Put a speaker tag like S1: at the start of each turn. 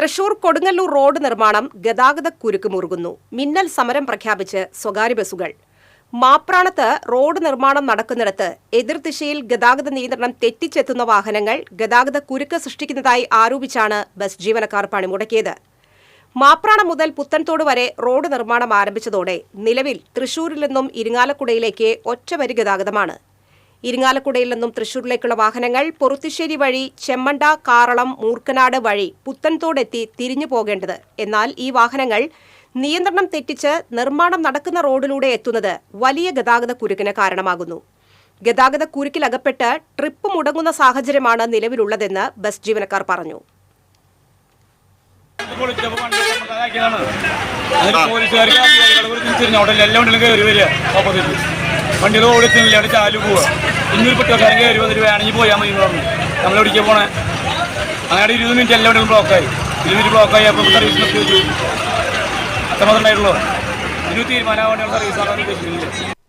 S1: Thrissur Kodungallur road നിർമ്മാണം ഗതാഗത കുരുക്ക് മുറുകുന്നു. മിന്നൽ സമരം പ്രഖ്യാപിച്ച് സ്വകാര്യ ബസ്സുകൾ. മാപ്രാണത്ത് റോഡ് നിർമ്മാണം നടക്കുന്നിടത്ത് എതിർദിശയിൽ ഗതാഗത നിയന്ത്രണം തെറ്റിച്ചെത്തുന്ന വാഹനങ്ങൾ ഗതാഗത കുരുക്ക് സൃഷ്ടിക്കുന്നതായി ആരോപിച്ചാണ് ബസ് ജീവനക്കാർ പണിമുടക്കിയത് മാപ്രാണം മുതൽ പുത്തൻതോട് വരെ റോഡ് നിർമ്മാണം ആരംഭിച്ചതോടെ നിലവിൽ തൃശൂരിൽ നിന്നും ഇരിങ്ങാലക്കുടയിലേക്ക് ഒറ്റവരി ഗതാഗതമാണ്. ഇരിങ്ങാലക്കുടയിൽ നിന്നും തൃശൂരിലേക്കുള്ള വാഹനങ്ങൾ പൊറുത്തുശ്ശേരി വഴി ചെമ്മണ്ട കാറളം മൂർക്കനാട് വഴി പുത്തൻതോടെത്തി തിരിഞ്ഞു പോകേണ്ടത്. എന്നാൽ ഈ വാഹനങ്ങൾ നിയന്ത്രണം തെറ്റിച്ച് നിർമ്മാണം നടക്കുന്ന റോഡിലൂടെ എത്തുന്നത് വലിയ ഗതാഗത കുരുക്കിന് കാരണമാകുന്നു. ഗതാഗത കുരുക്കിലകപ്പെട്ട് ട്രിപ്പ് മുടങ്ങുന്ന സാഹചര്യമാണ് നിലവിലുള്ളതെന്ന് ബസ് ജീവനക്കാർ പറഞ്ഞു.
S2: അതാക്കിയതാണ്. അതിന് പോലീസുകാർക്ക് ഒരു തിരിഞ്ഞ അവിടെ എല്ലാ വണ്ടികളും കയറി വരിക. ഓപ്പോസിറ്റ് വണ്ടികൾ ഓടിക്കുന്നില്ല അവിടെ ചാലു പോവുക. ഇന്നൊരു പെട്ടോക്കാരൻ കയറി വന്നിട്ട് വേണമെങ്കിൽ പോയാൽ മതി നമ്മൾ എവിടേക്ക് പോണേ? അങ്ങനെ ഇരുപത് മിനിറ്റ് എല്ലാം വണ്ടികളും ബ്ലോക്കായി ഇരുപത് മിനിറ്റ് ബ്ലോക്കായി അപ്പോൾ സർവീസ് നിർത്തി വെച്ചു. അത്ര മാത്രമേ ഉണ്ടായിട്ടുള്ളൂ ഇതിന് തീരുമാനമാവേണ്ട സർവീസ് ആണ് ഉദ്ദേശിക്കുന്നത്